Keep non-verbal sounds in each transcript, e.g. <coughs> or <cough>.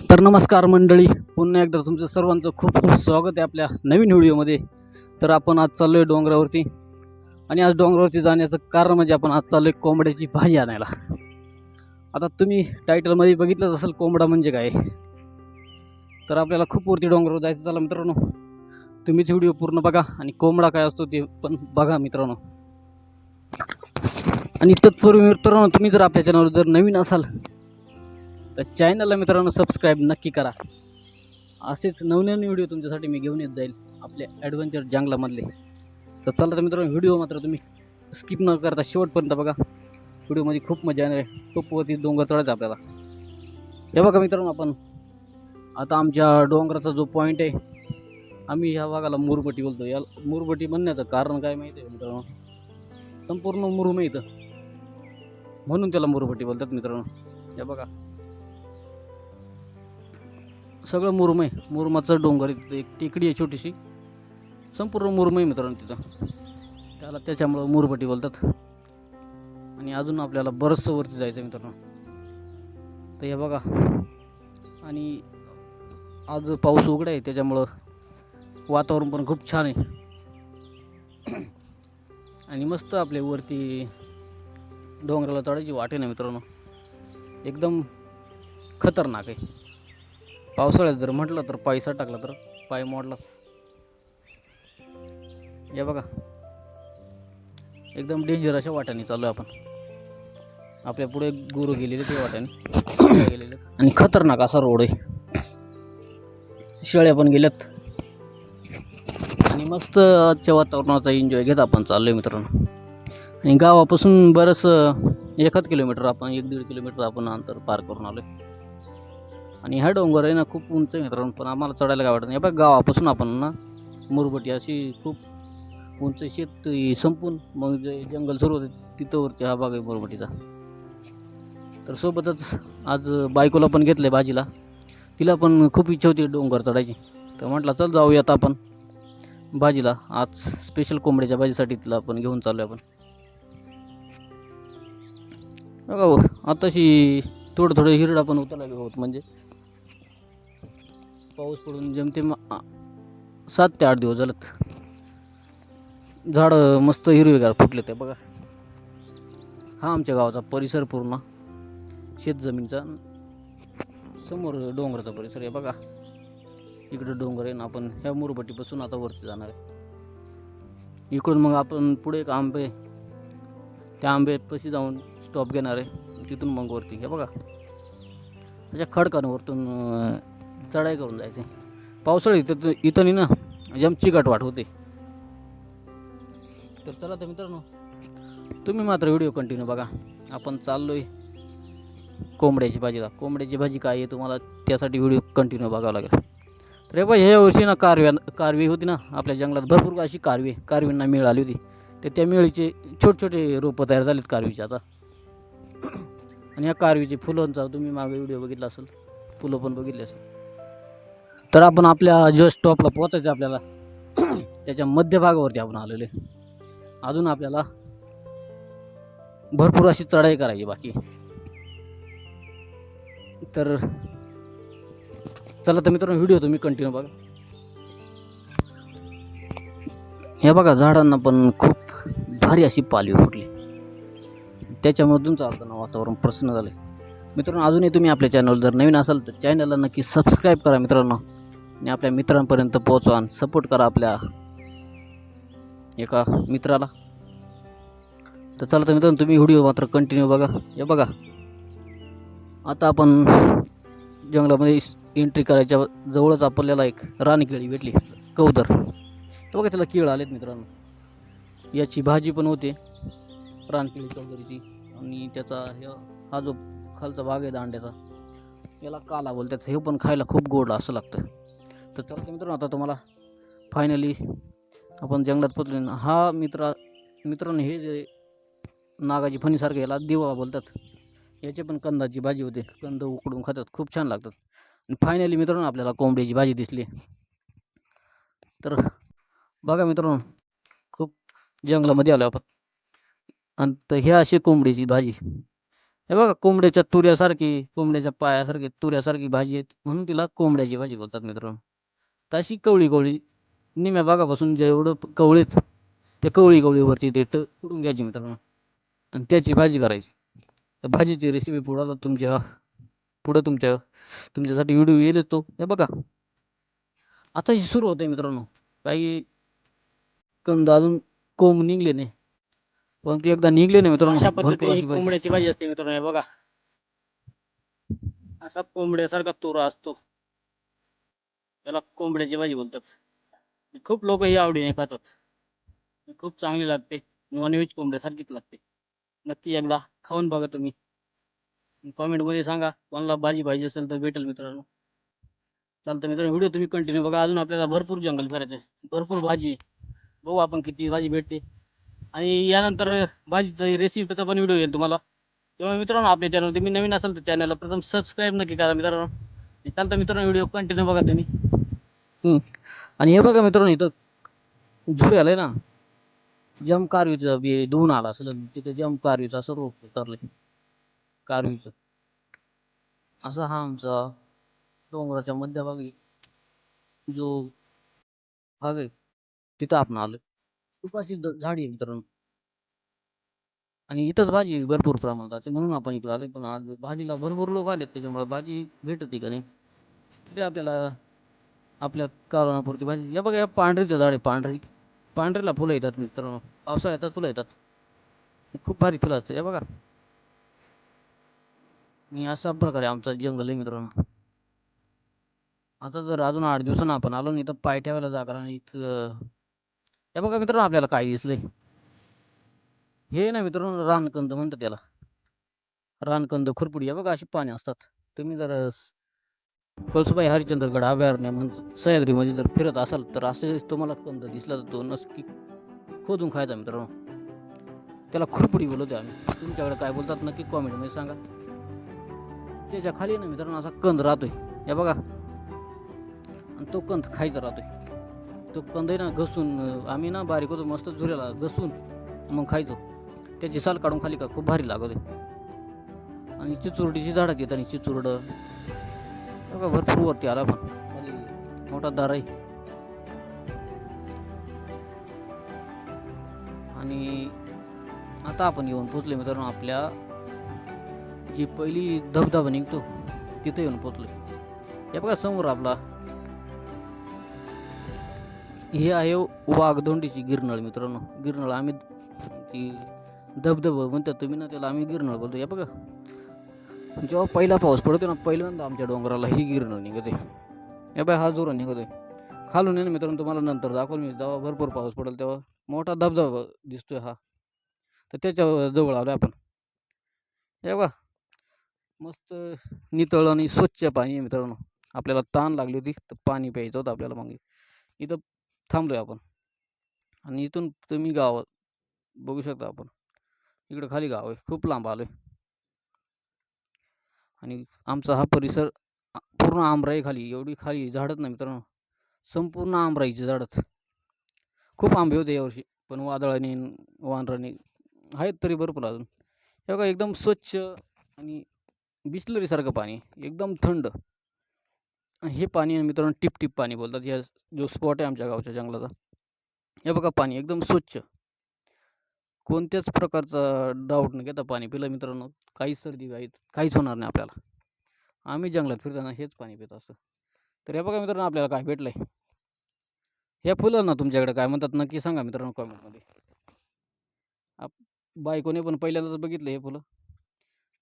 तर नमस्कार मंडळी पुन्हा एकदा तुमचं सर्वांचं खूप खूप स्वागत आहे आपल्या नवीन व्हिडिओमध्ये. तर आपण आज चाललो आहे डोंगरावरती आणि आज डोंगरावरती जाण्याचं कारण म्हणजे आपण आज चाललो आहे कोंबड्याची भाजी आणायला. आता तुम्ही टायटलमध्ये बघितलंच असेल कोंबडा म्हणजे काय. तर आपल्याला खूप वरती डोंगरावर जायचं चला मित्रांनो. तुम्हीच व्हिडिओ पूर्ण बघा आणि कोंबडा काय असतो ते पण बघा मित्रांनो. आणि तत्पूर्वी मित्रांनो तुम्ही जर आपल्या चॅनलवर जर नवीन असाल तर चॅनलला मित्रांनो सबस्क्राईब नक्की करा. असेच नवनवीन व्हिडिओ तुमच्यासाठी मी घेऊन येत जाईल आपल्या ॲडव्हेंचर जंगलामधले. तर चला तर मित्रांनो व्हिडिओ मात्र तुम्ही स्किप न करता शेवटपर्यंत बघा. व्हिडिओमध्ये खूप मजा येणार आहे. खूप वरती डोंगर चढायचा आपल्याला. हे बघा मित्रांनो आपण. आता आमच्या डोंगराचा जो पॉईंट आहे आम्ही ह्या भागाला मुरबटी बोलतो. या मुरबटी म्हणण्याचं कारण काय माहिती आहे मित्रांनो? संपूर्ण मुरुम आहे इथं. म्हणून त्याला मुरबटी बोलतात मित्रांनो. हे बघा. सगळं मुरमय. आहे मुरमाचं डोंगर आहे तिथं एक टेकडी आहे छोटीशी. संपूर्ण मुरमय मित्रांनो तिथं. त्याला त्याच्यामुळं मुरबटी बोलतात. आणि अजून आपल्याला बरंचसं वरती जायचं आहे मित्रांनो. तर हे बघा. आणि आज पाऊस उघडा आहे त्याच्यामुळं वातावरण पण खूप छान आहे. आणि मस्त आपल्या वरती डोंगराला चढायची वाटे ना मित्रांनो. एकदम खतरनाक आहे. पावसाळ्यात जर म्हटलं तर पैसा टाकला तर पाय मोडलाच या बघा. एकदम डेंजर अशा वाट्याने चालू आहे आपण. आपल्या पुढे गुरु गेलेले ते वाट्याने. <coughs> गेलेले. आणि खतरनाक असा रोड आहे. शेळ्या पण गेल्यात. आणि मस्त आजच्या वातावरणाचा एन्जॉय घेत आपण चाललोय मित्रांनो. आणि गावापासून बरंच एखाद किलोमीटर आपण एक दीड किलोमीटर आपण अंतर पार करून आलोय. आणि हा डोंगर आहे ना खूप उंच आहे मित्रांनो पण आम्हाला चढायला काय वाटत नाही. बघा गावापासून आपण ना मुरबटी अशी खूप उंच शेत संपून मग जे जंगल सुरू होते तिथं वरती हा भाग आहे मुरबटीचा तर सोबतच आज बायकोला पण घेतलं आहे भाजीला. तिला पण खूप इच्छा होती डोंगर चढायची. तर म्हटलं चल जाऊयात आपण भाजीला. आज स्पेशल कोंबड्याच्या भाजीसाठी तिला आपण घेऊन चाललो आपण. बघा आताशी थोडं थोडं हिरडा पण उतरला होत म्हणजे पाऊस पडून जेमतेम सात ते आठ दिवस झालेत. झाडं मस्त हिरवेगार फुटले ते बघा. हा आमच्या गावाचा परिसर पूर्ण. शेतजमीनचा. समोर डोंगराचा परिसर आहे बघा. इकडं डोंगर आहे ना आपण ह्या मुरबटीपासून आता वरती जाणार आहे. इकडून मग आपण पुढे एक आंबे त्या आंब्यापाशी जाऊन स्टॉप घेणार आहे. तिथून मग वरती घ्या बघा. त्याच्या खडकांवरतून चढाई करून जायचे. पावसाळी इथं इथं नाही ना जम चिकट वाट होते. तर चला तर मित्रांनो तुम्ही मात्र व्हिडिओ कंटिन्यू बघा. आपण चाललोय कोंबड्याची भाजीला. कोंबड्याची भाजी काय आहे तुम्हाला त्यासाठी व्हिडिओ कंटिन्यू बघावं लागेल. तर हे बघ ह्या वर्षी ना कारव्या कारवी होती ना आपल्या जंगलात भरपूर अशी कारवी कारवींना मिळ आली होती. तर त्या मिळीचे छोटे छोटे रोपं तयार झालेत कारवीचे आता. आणि ह्या कारवीचे फुलांचा तुम्ही मागे व्हिडिओ बघितला असेल फुलं पण बघितली असेल. तर आपण आपल्या जस्ट स्टॉपला पोचायचं आपल्याला. त्याच्या मध्यभागावरती आपण आलेले अजून आपल्याला भरपूर अशी चढाई करायची बाकी. तर चला तर मित्रांनो व्हिडिओ तुम्ही कंटिन्यू बघा. हे बघा झाडांना पण खूप भारी अशी पालवी फुटली. त्याच्यामधून चालताना वातावरण प्रसन्न झालं मित्रांनो अजूनही तुम्ही आपल्या चॅनल जर नवीन असाल तर चॅनलला नक्की सबस्क्राईब करा मित्रांनो. आणि आपल्या मित्रांपर्यंत पोहोचवा आणि सपोर्ट करा आपल्या एका मित्राला. तर चला तर मित्रांनो तुम्ही व्हिडिओ मात्र कंटिन्यू बघा. हे बघा. आता आपण जंगलामध्ये एंट्री करायच्या जवळच आपल्याला एक रानकेळी भेटली कौदर. हे बघा त्याला केळ आलेत मित्रांनो. याची भाजी पण होते रानकेळी कौदरीची. आणि त्याचा हा जो खालचा भाग आहे दांड्याचा याला काला बोलतात. हे पण खायला खूप गोड असं लागतं. तर चला मित्रांनो आता तुम्हाला फायनली आपण जंगलात पोचलो ना हा मित्रा मित्रांनो हे जे नागाची फणीसारखं याला दिवा बोलतात याचे पण कंदाची भाजी होते. कंद उकडून खातात खूप छान लागतात. आणि फायनली मित्रांनो आपल्याला कोंबडीची भाजी दिसली. तर बघा मित्रांनो खूप जंगलामध्ये आलो आपण. आणि तर ह्या अशी कोंबडीची भाजी. हे बघा कोंबड्याच्या तुऱ्यासारखी कोंबड्याच्या पायासारखी तुऱ्यासारखी भाजी आहेत. म्हणून तिला कोंबड्याची भाजी बोलतात मित्रांनो. तशी कवळी कवळी निम्या भागापासून जेवढं कवळीत त्या कवळी कवळीवरती ते कुटून घ्यायची मित्रांनो. आणि त्याची भाजी करायची. त्या भाजीची रेसिपी पुढं तुमच्या पुढं तुमच्या तुमच्यासाठी व्हिडिओ येईलच तो. हे बघा. आता ही सुरू होते मित्रांनो. काही कंद अजून कोंब निघले नाही. पण ते एकदा निघले नाही मित्रांनो. अशा पद्धतीने. कोंबड्याची भाजी असते मित्रांनो हे बघा. असा कोंबड्यासारखा तोरा असतो. त्याला कोंबड्याची भाजी बोलतात. खूप लोक ही आवडीने खातात. खूप चांगली लागते. नॉनव्हेज कोंबड्यासारखीच लागते. नक्की एकदा खाऊन बघा तुम्ही. कॉमेंटमध्ये सांगा कोणाला भाजी पाहिजे असेल तर भेटेल मित्रांनो. चालतं मित्रांनो व्हिडिओ तुम्ही कंटिन्यू बघा. अजून आपल्याला भरपूर जंगल फिरायचं आहे भरपूर भाजी. बघू आपण किती भाजी भेटते. आणि यानंतर भाजीचा रेसिपीचा पण व्हिडिओ येईल तुम्हाला. तेव्हा मित्रांनो आपल्या चॅनल तुम्ही नवीन असाल तर चॅनलला प्रथम सबस्क्राईब नक्की करा मित्रांनो. चालतं मित्रांनो व्हिडिओ कंटिन्यू बघा तुम्ही. आणि हे बघा मित्रांनो इथं झुरे आलंय ना. जम कारवीचं बी धुवून आला असेल तिथे जम कारवीचं असं रोप उतरलंय. कारवीचं असा हा आमचा डोंगराच्या मध्यभागी जो भाग आहे तिथं आपण आलो खूप अशी झाडी आहे मित्रांनो. आणि इथंच भाजी आहे भरपूर प्रमाणात असते. म्हणून आपण इकडं आलोय. पण आज भाजीला भरपूर लोक आलेत. त्याच्यामुळे भाजी भेटत का नाही तरी आपल्याला आपल्या कारणापुरती भाजी म्हणजे या बघा या पांढरीचं झाड आहे पांढरी पांढरीला फुलं येतात मित्रांनो. पावसाळ्यात फुलं येतात. खूप भारी फुलं असतात या बघा. मी अशा प्रकारे आमचा जंगल आहे मित्रांनो. आता जर अजून आठ दिवसानं आपण आलो नाही तर पाय ठेवायला जागा नाही. इथं या बघा मित्रांनो आपल्याला काय दिसलंय. हे ना मित्रांनो रानकंद म्हणतात त्याला रानकंद खुरपुडी या बघा अशी पाने असतात. तुम्ही जर कळसुबाई हरिश्चंद्रगड अभयारण्य म्हणजे सह्याद्रीमध्ये जर फिरत असाल तर असे तुम्हाला कंद दिसला तर तो नक्की खोदून खायचा मित्रांनो. त्याला खुरपुडी बोलवते आम्ही. तुमच्याकडे काय बोलतात नक्की कॉमेंटमध्ये सांगा. त्याच्याखाली ना मित्रांनो असा कंद राहतोय. या बघा. आणि तो कंद खायचा राहतोय. तो कंदही आहे ना घसून आम्ही ना बारीक होतो मस्त झुऱ्याला घसून मग खायचो. त्याची साल काढून खाली का खूप भारी लागत आहे आणि चिचुरडीची झाडं घेत आणि चिचुरडं. बघा भरपूर वरती आला पण. मोठा दार आहे. आणि आता आपण येऊन पोचले मित्रांनो आपल्या जी पहिली धबधबा निघतो तिथे येऊन पोचलो हे बघा समोर आपला. हे आहे वाघदोंडीची गिरनळ मित्रांनो. गिरनळ आम्ही ती धबधबा म्हणतात तुम्ही ना त्याला आम्ही गिरनळ बोलतो. या बघा. जेव्हा पहिला पाऊस पडतो ना पहिल्यांदा आमच्या डोंगराला ही गिरणं निघते. हे बाय हा जोरात निघतोय खालून आहे ना मित्रांनो तुम्हाला नंतर दाखवलं मी. जेव्हा भरपूर पाऊस पडेल तेव्हा मोठा धबधबा दिसतोय हा. तर त्याच्याजवळ आलो आपण. हे बा मस्त नितळ आणि स्वच्छ पाणी आहे मित्रांनो. आपल्याला ताण लागली होती तर पाणी प्यायचं होतं आपल्याला मग. इथं थांबलोय आपण. आणि इथून तुम्ही गावात बघू शकता आपण. इकडं खाली गाव आहे खूप लांब आलो आहे आणि आमचा हा परिसर पूर्ण आमराई खाली एवढी खाली झाडच नाही मित्रांनो. संपूर्ण आमराईची झाडच. खूप आंबे होते यावर्षी पण वादळाने वानराने आहेत तरी भरपूर अजून. हे बघा एकदम स्वच्छ आणि बिस्लरीसारखं पाणी एकदम थंड. आणि हे पाणी मित्रांनो टिपटिप पाणी बोलतात. या जो स्पॉट आहे आमच्या गावच्या जंगलाचा हे बघा पाणी एकदम स्वच्छ. कोणत्याच प्रकारचा डाऊट न घेता पाणी पिलं मित्रांनो. काहीच सर्दी काही काहीच होणार नाही आपल्याला. आम्ही जंगलात फिरताना हेच पाणी पित असतो तर हे बघा मित्रांनो आपल्याला काय भेटलं हे फुलं ना तुमच्याकडे काय म्हणतात? नक्की सांगा मित्रांनो कॉमेंटमध्ये आप बायकोने पण पहिल्यांदाच बघितलं हे फुलं.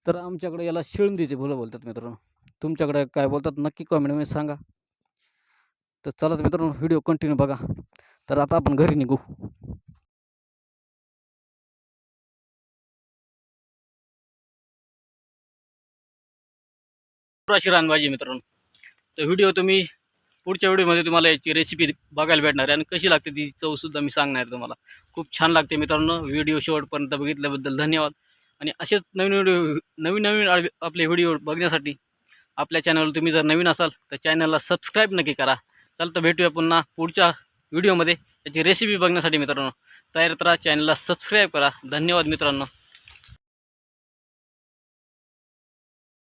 तर आमच्याकडे याला शिळंदीचे फुलं बोलतात मित्रांनो. तुमच्याकडे काय बोलतात? नक्की कॉमेंटमध्ये सांगा. तर चला मित्रांनो व्हिडिओ कंटिन्यू बघा. तर आता आपण घरी निघू. अशी रानभाजी मित्रांनो. तर व्हिडिओ तुम्ही पुढच्या व्हिडिओमध्ये तुम्हाला याची रेसिपी बघायला भेटणार आहे आणि कशी लागते ती चवसुद्धा मी सांगणार तुम्हाला. खूप छान लागते मित्रांनो. व्हिडिओ शेवटपर्यंत बघितल्याबद्दल धन्यवाद. आणि असेच नवीन व्हिडिओ नवीन नवीन आपले व्हिडिओ बघण्यासाठी आपल्या चॅनलवर तुम्ही जर नवीन असाल तर चॅनलला सबस्क्राईब नक्की करा. तर भेटूया पुन्हा पुढच्या व्हिडिओमध्ये. याची रेसिपी बघण्यासाठी मित्रांनो. तयार राहा चॅनलला सबस्क्राईब करा. धन्यवाद मित्रांनो.